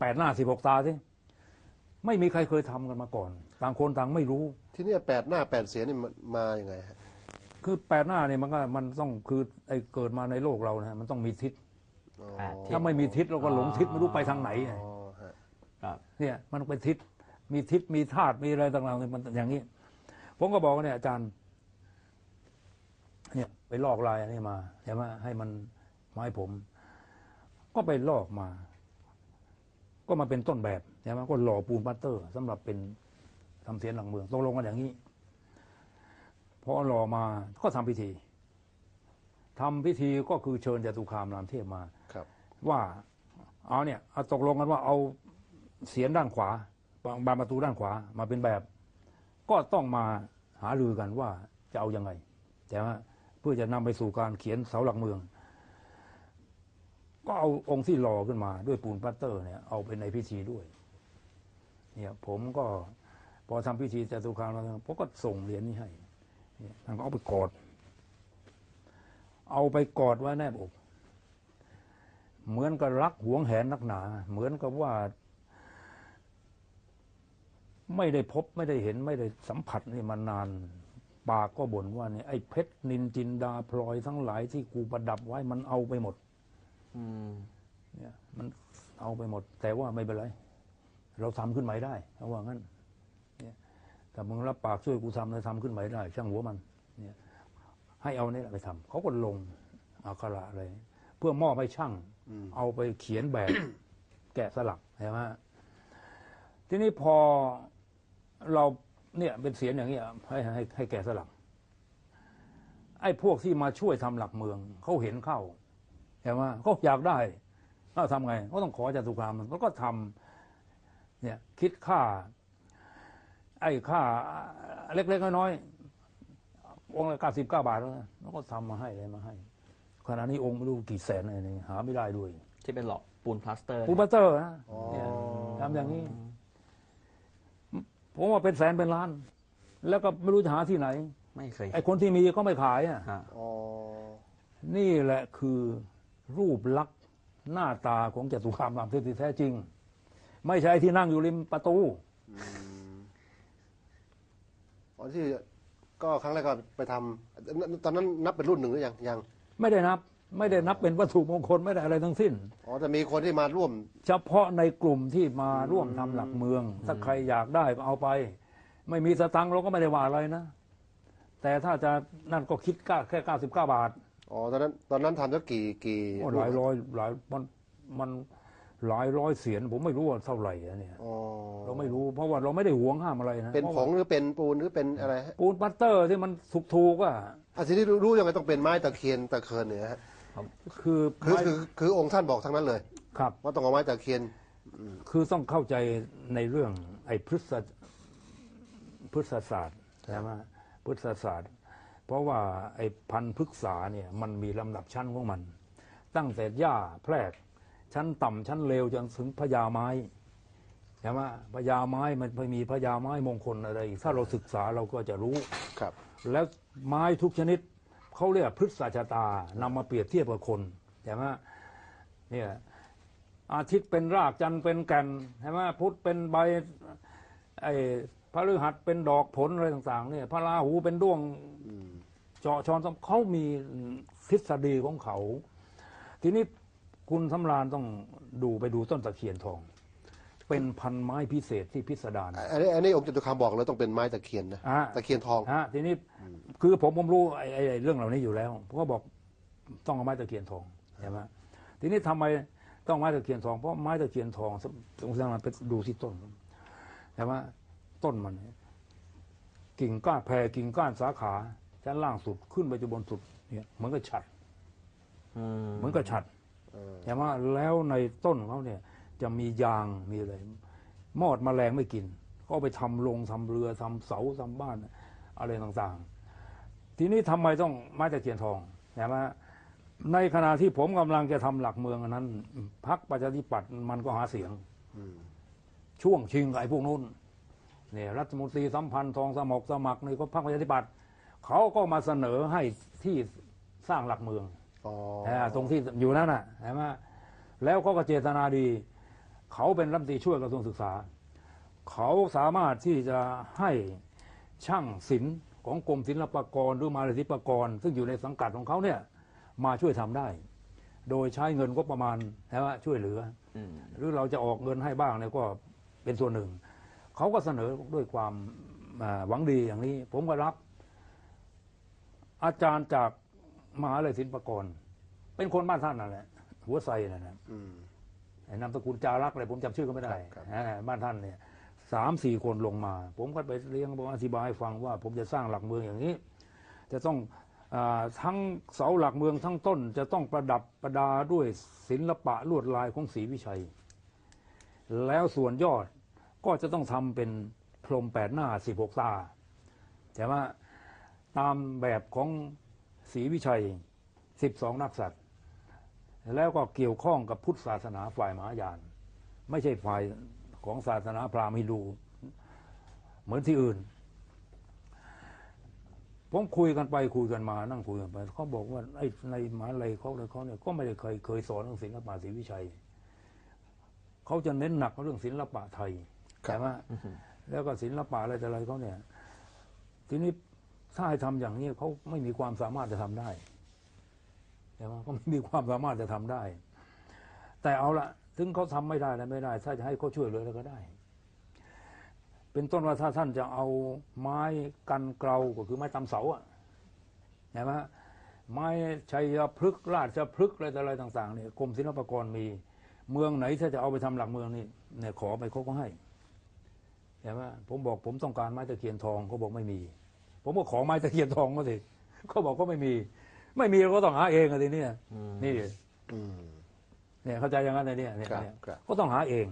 แปดหน้าสิบหกตาสิไม่มีใครเคยทำกันมาก่อน ต่างคนต่างไม่รู้ ที่เนี่ยแปดหน้าแปดเสียนนี่มันมาอย่างไงฮะคือแปดหน้าเนี่ยมันก็มันต้องคือไอ้เกิดมาในโลกเรานะมันต้องมีทิศอ๋อแปดทิศ ถ้าไม่มีทิศเราก็หลงทิศไม่รู้ไปทางไหนอ๋อฮะครับ เนี่ยมันเป็นทิศมีทิศมีธาตุมีอะไรต่างๆเนี่ยมันอย่างนี้ ผมก็บอกว่าเนี่ยอาจารย์ เนี่ยไปลอกลายอันนี้มาใช่ไหมให้มันมาให้ผม ก็ไปลอกมา ก็มาเป็นต้นแบบใช่ไหมก็หล่อปูนปัตเตอร์สำหรับเป็นทำเสียนหลังเมืองตกลงกันอย่างนี้พอหล่อมาก็ทำพิธีทำพิธีก็คือเชิญจตุคามรามเทพมาครับ ว่าเอาเนี่ยเอาตกลงกันว่าเอาเสียนด้านขวาบานประตูด้านขวามาเป็นแบบ ก็ต้องมาหารือกันว่าจะเอาอยัางไงแต่ว่าเพื่อจะนำไปสู่การเขียนเสาหลักเมือง ก็เอาองค์ที่หล่อขึ้นมาด้วยปูนปัตเตอร์เนี่ยเอาไปในพิธีด้วย เนี่ยผมก็พอทำพิธีจตุคามแล้วผมก็ส่งเหรียญนี้ให้ท่านก็เอาไปกอด เอาไปกอดไว้แนบอกเหมือนกับรักหวงแหนนักหนา เหมือนกับว่า ไม่ได้พบไม่ได้เห็นไม่ได้สัมผัสนี่มานาน ปากก็บ่นว่าเนี่ยไอ้เพชรนินจินดาพลอยทั้งหลายที่กูประดับไว้มันเอาไปหมด เนี่ยมันเอาไปหมด แต่ว่าไม่เป็นไร เราทำขึ้นใหม่ได้เขาว่างั้นเนี่ยแต่มึงรับปากช่วยกูทำเลยทำขึ้นใหม่ได้ ช่างหัวมัน เนี่ย ให้เอานี่แหละไปทำเขาก็ลงอักขระอะไรเพื่อมอบให้ช่างอืมเอาไปเขียนแบบแกะสลักใช่ไหมทีนี้พอเราเนี่ยเป็นเสียงอย่างเงี้ยให้ให้ให้แกะสลักไอ้พวกที่มาช่วยทำหลักเมืองเขาเห็นเข้าใช่ไหมเขาอยากได้เขาทำไงเขาต้องขอจตุคามมันก็ทำเนี่ยคิดค่า ไอ้ค่า เล็ก ๆ น้อยๆองค์ละเก้าสิบเก้าบาท แล้วนะแล้วก็ทำมาให้เลยมาให้ขณะนี้องค์ไม่รู้กี่แสนเลยนี่หาไม่ได้ด้วย ที่เป็นหลอกปูนพลาสเตอร์ปูบัตเตอร์นะอ๋อเนี่ยทำอย่างนี้ ผมว่าเป็นแสนเป็นล้าน แล้วก็ไม่รู้จะหาที่ไหน ไม่เคยไอ้คนที่มีก็ไม่ขายอะฮะอ๋อนี่แหละคือ รูปลักษณ์หน้าตาของจตุคามรามเทพที่แท้จริง ไม่ใช่ที่นั่งอยู่ริมประตูอืมอ๋อที่ก็ครั้งแรกก็ไปทำตอนนั้นนับเป็นรุ่นหนึ่งหรือยังยังไม่ได้นับ ไม่ได้นับเป็นวัตถุมงคลไม่ได้อะไรทั้งสิ้น อ๋อแต่มีคนที่มาร่วม เฉพาะในกลุ่มที่มาร่วมทำหลักเมือง ถ้าใครอยากได้ก็เอาไป ไม่มีสตังค์เราก็ไม่ได้ว่าอะไรนะ แต่ถ้าจะนั่นก็คิดก้าแค่เก้าสิบเก้าบาท อ๋อตอนนั้นตอนนั้นทำสักกี่กี่โอ้หลายร้อยหลายมันมันหลายร้อยเสียนผมไม่รู้ว่าเท่าไหร่อะเนี่ยอ๋อเราไม่รู้เพราะว่าเราไม่ได้หวงห้ามอะไรนะเป็นพราะผว่างหรือเป็นปูนหรือเป็นอะไรฮะปูนปัตเตอร์ที่มันถูกถูกๆอะอาทีนี้รู้รู้ยังไงต้องเป็นไม้ตะเคียนตะเคียนเนี่ยฮะคือคือไม้คือคือองค์ท่านบอกทั้งนั้นเลย ครับ ว่าต้องเอาไม้ตะเคียนคือต้องเข้าใจในเรื่องไอ้พฤกษพฤกษศาสตร์ใช่ไหมพฤกษศาสตร์ เพราะว่าไอ้พันธุ์พฤกษาเนี่ยมันมีลำดับชั้นของมัน ตั้งแต่หญ้าแพรกชั้นต่ำชั้นเลวจนถึงพญาไม้ใช่ไหมพญาไม้มันไม่มีพญาไม้มงคลอะไรอีกถ้าเราศึกษาเราก็จะรู้ครับ แล้วไม้ทุกชนิดเขาเรียกพฤกษชะตานำมาเปรียบเทียบกับคนใช่ไหมเนี่ยอาทิตย์เป็นรากจันทร์เป็นแก่นใช่ไหมพุธเป็นใบไอ้พระฤหัสเป็นดอกผลอะไรต่าง ๆ เนี่ย พระราหูเป็นด้วงอืม เจาะชอนเขามีทฤษฎีของเขา ทีนี้คุณสำราญต้องดูไปดูต้นตะเคียนทอง เป็นพันไม้พิเศษที่พิสดารอันนี้อันนี้องค์จตุคามบอกเลยต้องเป็นไม้ตะเคียนนะอ่าตะเคียนทองฮะทีนี้คือผมผมรู้ไอ้ไอ้ไอ้เรื่องเหล่านี้อยู่แล้วผมก็บอกต้องเอาไม้ตะเคียนทองใช่ไหมทีนี้ทำไมต้องไม้ตะเคียนทองเพราะไม้ตะเคียนทองสงสัยมันไปดูที่ต้นใช่ไหมต้นมันเนี่ยกิ่งก้านแผ่กิ่งก้านสาขา ชั้นล่างสุดขึ้นไปจนบนสุดเนี่ยเหมือนกับฉัดอืมเหมือนกับฉัดเออใช่ไหมแล้วในต้นเขาเนี่ย จะมียางมีอะไรมอดแมลงไม่กิน ก็เอาไปทำโรงทำเรือทำเสาทำบ้าน อะไรต่างๆ ทีนี้ทำไมต้องไม้ตะเคียนทองใช่ไหมในขณะที่ผมกำลังจะทำหลักเมืองอันนั้นพักประชาธิปัตย์มันก็หาเสียงอืมช่วงชิงกับไอ้พวกนู้นเนี่ยรัฐมนตรีสัมพันธ์ทองสมกสมัครนี่ก็พรรคประชาธิปัตย์ เขาก็มาเสนอให้ที่สร้างหลักเมืองอ๋อาตรงที่อยู่นั่นน่ะเห็นไหมแล้วเขาก็เจตนาดี เขาเป็นรัฐมนตรีช่วยกระทรวงศึกษา เขาสามารถที่จะให้ช่างศิลป์ของกรมศิลปากรหรือมาลศิลปากร ซึ่งอยู่ในสังกัดของเขาเนี่ยมาช่วยทำได้ โดยใช้เงินก็ประมาณนะว่าช่วยเหลือ อืมหรือเราจะออกเงินให้บ้างเนี่ยก็เป็นส่วนหนึ่ง เขาก็เสนอด้วยความอ่าหวังดีอย่างนี้ ผมก็รับ อาจารย์จากมหาลัยศิลปากร เป็นคนบ้านท่านนั่นแหละ หัวไซนั่นนะอืม ไอ้นามสกุลจารักอะไรผมจำชื่อก็ไม่ได้ครับอ่าบ้านท่านเนี่ยสามสี่คนลงมา ผมก็ไปเรียงบอกอธิบายให้ฟังว่า ผมจะสร้างหลักเมืองอย่างนี้ จะต้องอาทั้งเสาหลักเมืองทั้งต้น จะต้องประดับประดาด้วยศิลปะลวดลายของศรีวิชัย แล้วส่วนยอดก็จะต้องทำเป็นพรหมแปดหน้าสิบหกตา แต่ว่า ตามแบบของศรีวิชัยสิบสองนักษัตริย์แล้วก็เกี่ยวข้องกับพุทธศาสนาฝ่ายมหายาน ไม่ใช่ฝ่ายของศาสนาพราหมณ์ฮินดูเหมือนที่อื่น ผมคุยกันไปคุยกันมานั่งคุยกันไปเขาบอกว่าไอ้ในมหาลัยเขาเลยเขาเนี่ยก็ไม่ได้เคยเคยสอนเรื่องศิลปะศรีวิชัยเขาจะเน้นหนักเรื่องศิลปะไทยครับใช่ไหมแล้วก็ศิลปะอะไรแต่อะไรเขาเนี่ย ทีนี้ ถ้าให้ทำอย่างนี้เขาไม่มีความสามารถจะทำได้ใช่ไหมเขาไม่มีความสามารถจะทำได้ แต่เอาละถึงเขาทำไม่ได้แล้วไม่ได้ ถ้าจะให้เขาช่วยเหลยแล้วก็ได้ เป็นต้นว่าถ้าท่านจะเอาไม้กันเกลาก็คือไม้ตำเสาอะใช่ไหมไม้ชัยพฤกษ์ราชพฤกษ์อะไรต่างๆเนี่ยกรมศิลปากรมีเมืองไหนถ้าจะเอาไปทำหลักเมืองนี่เนี่ยขอไปเขาก็ให้ใช่ไหมผมบอกผมต้องการไม้ตะเคียนทองเขาบอกไม่มี ผมก็ขอไม้ตะเคียนทองเขาสิเขาบอกก็ไม่มี ไม่มีเราก็ต้องหาเองอะทีเนี้ยอืมนี่อืมเนี่ยเข้าใจอย่างนั้นเลยเนี่ยเนี่ยครับเนี่ยครับ ก็ต้องหาเอง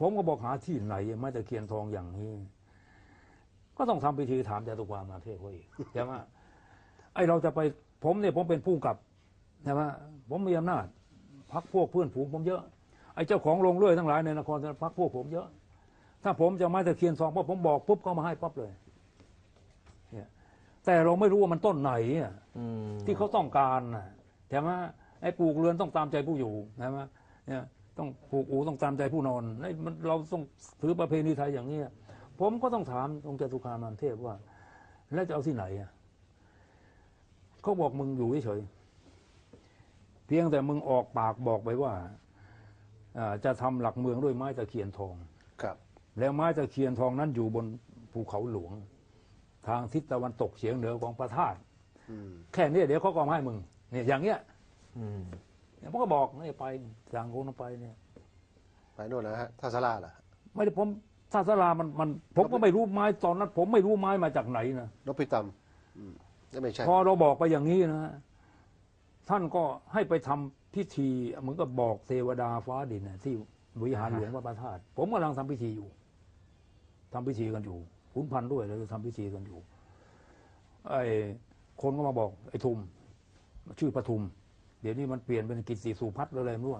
ผมก็บอกหาที่ไหนไม้ตะเคียนทองอย่างนี้ ก็ต้องทำพิธีถามจตุความมาเทศเขาอีกใช่ไหมไอเราจะไปผมเนี่ยผมเป็นผู้กำกับใช่ไหมผมมีอำนาจพักพวกเพื่อนฝูงผมเยอะไอเจ้าของโรงเรื่อยทั้งหลายในนครพักพวกผมเยอะ ถ้าผมจะไม้ตะเคียนทองพอผมบอกปุ๊บเขามาให้ปั๊บเลยเนี่ย แต่เราไม่รู้ว่ามันต้นไหนอะอืมที่เขาต้องการนะใช่ไหมไอ้ปลูกเรือนต้องตามใจผู้อยู่ใช่ไหมเนี่ยต้องปลูกอูต้องตามใจผู้นอนไอ้มันเราต้องถือประเพณีไทยอย่างนี้ยผมก็ต้องถามองค์จตุคามรามเทพว่า แล้วจะเอาที่ไหนอะเขาบอกมึงอยู่เฉยๆเพียงแต่มึงออกปากบอกไปว่าอ่าจะทำหลักเมืองด้วยไม้ตะเคียนทอง ครับ แล้วไม้ตะเคียนทองนั้นอยู่บนภูเขาหลวง ทางทิศตะวันตกเฉียงเหนือของพระธาตุอืมแค่นี้เดี๋ยวเขาก็เอามาให้มึงเนี่ยอย่างเงี้ยอืมเนี่ยผมก็บอกนี่ไปสั่งคนไปเนี่ยไปโน่นนะฮะท่าสลาล่ะไม่ได้ผมท่าสลามันมันผมก็ไม่รู้ไม้ตอนนั้น ผมไม่รู้ไม้มาจากไหนนะนพิตำอืมนั่นไม่ใช่พอเราบอกไปอย่างนี้นะท่านก็ให้ไปทำพิธีเหมือนกับบอกเทวดาฟ้าดินน่ะที่วิหารหลวงวัดพระธาตุผมกำลังทำพิธีอยู่ทำพิธีกันอยู่ ขุนพันธ์ด้วยแล้วทำพิธีกันอยู่ไอ้คนก็มาบอกไอ้ทุม ชื่อปทุม เดี๋ยวนี้มันเปลี่ยนเป็นกิจสีสุพัฒน์อะไรไม่รู้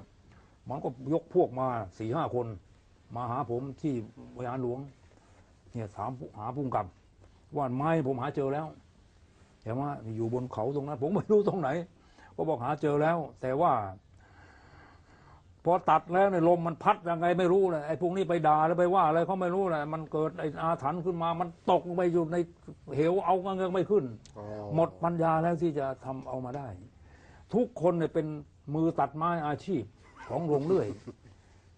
มันก็ยกพวกมาสี่ห้าคน มาหาผมที่วิหารหลวง เนี่ยถามหาพุ่งกับว่าไม้ผมหาเจอแล้วแต่ว่าอยู่บนเขาตรงนั้น ผมไม่รู้ตรงไหน ก็บอกหาเจอแล้ว แต่ว่า พอตัดแล้วเนี่ยลมมันพัดยังไงไม่รู้เลยไอ้พวกนี้ไปด่าแล้วไปว่าอะไรเขาไม่รู้เลยมันเกิดไอ้อาถรรพ์ขึ้นมา มันตกลงไปอยู่ในเหวเอาเงงไม่ขึ้นอ๋อหมดปัญญาแล้วที่จะทำเอามาได้ ทุกคนเนี่ยเป็นมือตัดไม้อาชีพของโรงเรื่อย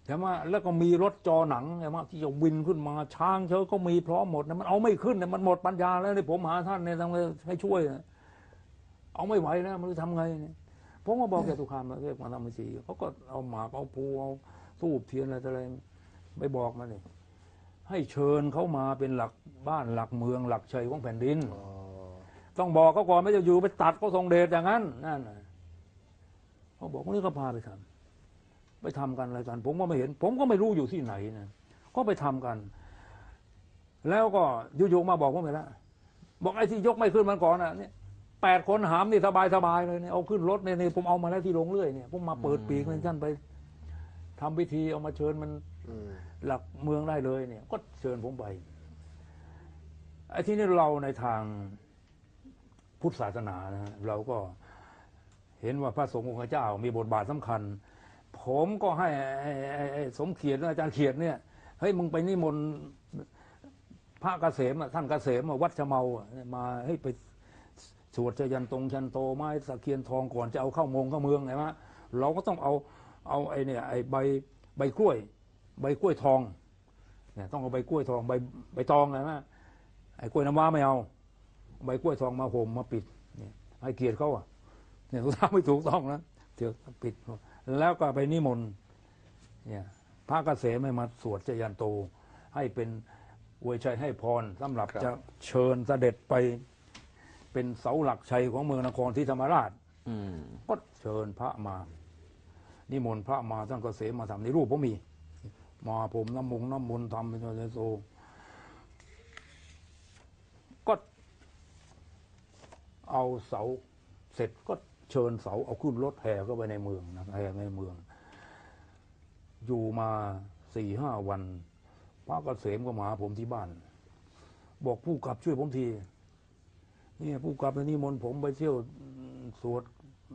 ใช่ไหมแล้วก็มีรถจอหนังใช่ไหมที่จะวินขึ้นมาช้างเชอก็มีพร้อมหมดนะมันเอาไม่ขึ้นเนี่ยมันหมดปัญญาแล้วเนี่ยผมหาท่านเนี่ยทำไงให้ช่วยนะเอาไม่ไหวแล้วมันจะทำไงเนี่ย ผมก็บอกแกตุคามมาเรียกมาทำบัญชีเขาก็เอาหมากเอาภูเอาทูบเทียนอะไรต่ออะไรไปบอกมาเนี่ยให้เชิญเขามาเป็นหลักบ้านหลักเมืองหลักชัยของแผ่นดินอ๋อต้องบอกเขาก่อนไม่จะอยู่ไปตัดเขาทรงเดชอย่างนั้นนั่นน่ะเขาบอกว่านี่ก็พาไปทำไปทำกันอะไรกัน ผมก็ไม่เห็น ผมก็ไม่รู้อยู่ที่ไหนนะก็ไปทำกัน แล้วก็อยู่ๆมาบอกผมไปแล้วบอกไอ้ที่ยกไม่ขึ้นมันก่อนอะเนี่ย แปดคนหามนี่สบายสบายๆเลยเนี่ยเอาขึ้นรถเนี่ยนี่ผมเอามาแล้วที่โรงเรื่อยเนี่ยผมมาเปิดปีกให้ท่านไปทำพิธีเอามาเชิญมันอืมหลักเมืองได้เลยเนี่ย ก็เชิญผมไปไอ้ที่นี่เราในทางพุทธศาสนานะฮะเราก็เห็นว่าพระสงฆ์องค์เจ้า มีบทบาทสำคัญผผมก็ให้ไอ้ไอ้ไอ้สมเขียดอาจารย์เขียดเนี่ยเฮ้ยมึงไปนิมนต์พระเกษมอะท่านเกษมอะวัดชะเมาอะมาให้ยไป สวดชยันตรงชันโตไม้ตะเคียนทองก่อนจะเอาเข้ามงเข้าเมืองไงมะเราก็ต้องเอาเอาไอ้เนี่ยไอ้ใบใบกล้วย ใบกล้วยทองเนี่ยต้องเอาใบกล้วยทองใบใบตองไงมะไอ้กล้วยน้ำว้าไม่เอา ใบกล้วยทองมาห่มมาปิดเนี่ยให้เกียรติเขาอะเนี่ยเขาทำไม่ถูกต้องนะเดี๋ยวปิด แล้วก็ไปนิมนต์เนี่ยพระเกษมให้มาสวดเจยันโตให้เป็นอวยชัยให้พรสำหรับครับจะเชิญเสด็จไป เป็นเสาหลักชัยของเมืองนครที่ธรรมราชอืมก็เชิญพระมา นิมนต์พระมาท่านเกษมมาทำในรูปผมมี มาผมน้ำมงน้ำมนต์ทำเป็นเจโตก็เอาเสาเสร็จก็เชิญเสาเอาขึ้นรถแห่เข้าไปในเมืองนะแห่ในเมือง อยู่มาสี่ห้าวัน พระเกษมก็มาหาผมที่บ้าน บอกผู้กลับช่วยผมที เนี่ยผู้กลับนนิมนต์ผมไปเที่ยวสวด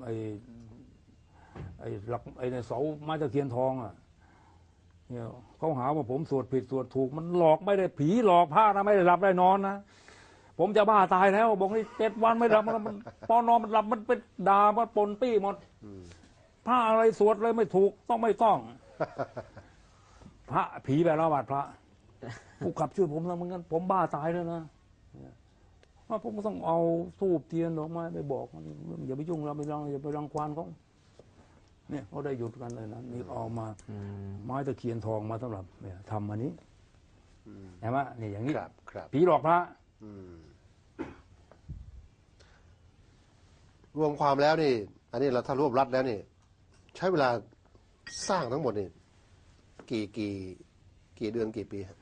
ไอ้ไอ้หลักไอ้ในเสาไม้ตะเคียนทองอะเนี่ยเขาหาว่าผมสวดผิดสวดถูก มันหลอกไม่ได้ผีหลอกพระนะไม่ได้หลับได้นอนนะผมจะบ้าตายแล้วบอกนี่เจ็ดวันไม่หลับมันมันปอนอนมันหลับมันเป็นดามันปนปี้หมดพระอะไรสวดเลยไม่ถูกต้องไม่ต้อง พระผีแบบละบาดพระผู้ขับช่วยผมแล้วเหมือนกันผมบ้าตายแล้วนะ ว่าผมก็ต้องเอาทูบเทียนดอกไม้ไปบอกมันอย่าไปยุ่งเราไปรังอย่าไปรังควานเขาเนี่ยเขาได้หยุดกันเลยนะนี่เอามาอืมไม้ตะเคียนทองมาสำหรับเนี่ยทำอันนี้เห็นไหมนี่อย่างนี้ครับครับผีหลอกพระอืมรวมความแล้วนี่ อันนี้เราถ้ารวบรัดแล้วนี่ใช้เวลาสร้างทั้งหมดนี่กี่กี่ กี่เดือนกี่ปีฮะ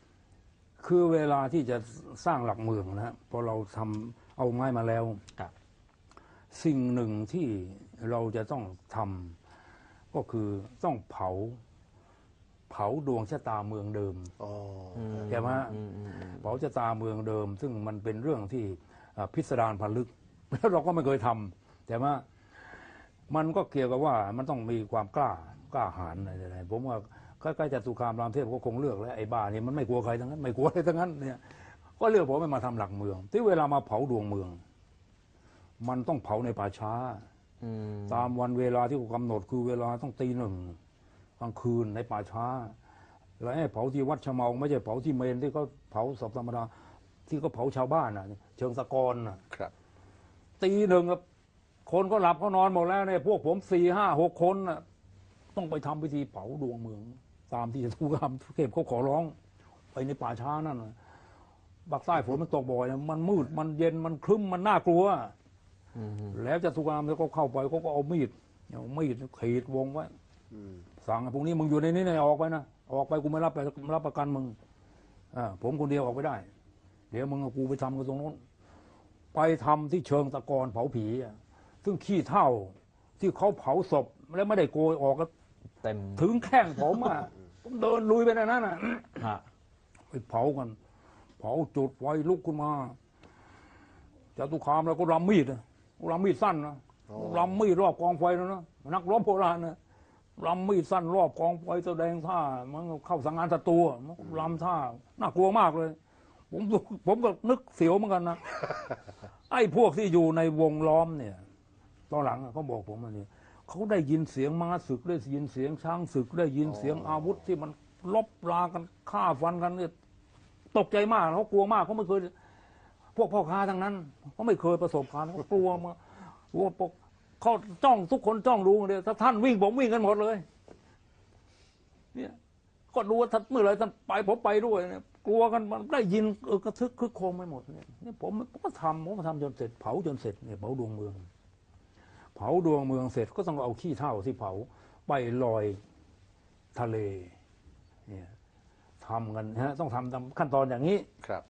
คือเวลาที่จะสร้างหลักเมืองนะฮะพอเราทำเอาไม้มาแล้ว ครับ สิ่งหนึ่งที่เราจะต้องทำก็คือต้องเผา เผาดวงชะตาเมืองเดิม อ๋ออืมใช่ไหมอืมอืมอืมเผาชะตาเมืองเดิม ซึ่งมันเป็นเรื่องที่อ่าพิสดารพันลึก แล้วเราก็ไม่เคยทำแต่ว่ามันก็เกี่ยวกับว่ามันต้องมีความกล้ากล้าหาญอะไรๆผมว่า ใกล้ๆจะสุคามรามเทพก็คงเลือกแล้วไอ้บ้านี่มันไม่กลัวใครทั้งนั้นไม่กลัวอะไรทั้งนั้นเนี่ยก็เลือกผมให้มาทำหลักเมือง ที่เวลามาเผาดวงเมือง มันต้องเผาในป่าช้าอืมตามวันเวลาที่เขากำหนดคือเวลาต้องตีหนึ่งกลางคืนในป่าช้า แล้วให้เผาที่วัดชะเมาไม่ใช่เผาที่เมนที่เขาเผาศพธรรมดาที่เขาเผาชาวบ้านน่ะ เชิงสะกรน่ะครับ ตีหนึ่งอะคนก็หลับเขานอนหมดแล้วเนี่ยพวกผมสี่ห้าหกคนน่ะ ต้องไปทำพิธีเผาดวงเมือง ตามที่ทุกคำเทพเขาขอร้อง ไปในป่าช้านั่นน่ะบักใต้ฝนมันตกบ่อยนะมันมืดมันเย็นมันครึ้มมันน่ากลัวอืมแล้วจะทุกรามแล้วก็เข้าไปเขาก็เอามีดเอามีดขีดวงไว้อืมสั่งให้พวกนี้มึงอยู่ในนี้นะออกไปนะออกไปกูไม่รับไปรับประกันมึงอ่าผมคนเดียวออกไปได้ เดี๋ยวมึงกับกูไปทำกันตรงนู้นไปทำที่เชิงตะกอนเผาผีอะซึ่งขี้เท่าที่เขาเผาศพแล้วไม่ได้โกยออกก็เต็มถึงแข้งผมอะ ผมเดินลุยไปในนั้นอะ ฮะไปเผากัน เผาจุดไฟลุกขึ้นมาจตุคามแล้วก็รำมีดอะรำมีดสั้นนะรำมีดรอบกองไฟนะนะนักรบโบราณนะรำมีดสั้นรอบกองไฟแสดงท่ามันเข้าสังงานศัตรูอะมันรำท่าน่ากลัวมากเลย ผมดูผมก็นึกเสียวเหมือนกันนะไอ้พวกที่อยู่ในวงล้อมเนี่ย ตอนหลังอะเขาบอกผมว่านี่ เขาได้ยินเสียงม้าศึกได้ยินเสียงช้างศึก ได้ยินเสียงอาวุธที่มันลบรากันฆ่าฟันกันเนี่ยตกใจมากเขากลัวมากเขาไม่เคย พวกพ่อค้าทั้งนั้นเขาไม่เคยประสบการณ์เขากลัวมากกลัวปกเขาจ้องทุกคนจ้องดูอย่างเดียวถ้าท่านวิ่งผมวิ่งกันหมดเลย เนี่ยก็ดูว่าท่านเมื่อไหรท่านไปผมไปด้วยเนี่ยกลัวกันมันได้ยินเออกระทึกคึกโครมไปหมดเนี่ยนี่ผมผมก็ทำผมก็ทำจนเสร็จเผาจนเสร็จเนี่ยเผาดวงเมือง เผาดวงเมืองเสร็จก็ต้องเอาขี้เถ้าที่เผาไปลอยทะเลเนี่ยทำกันนะฮะต้องทำตามขั้นตอนอย่างนี้ครับ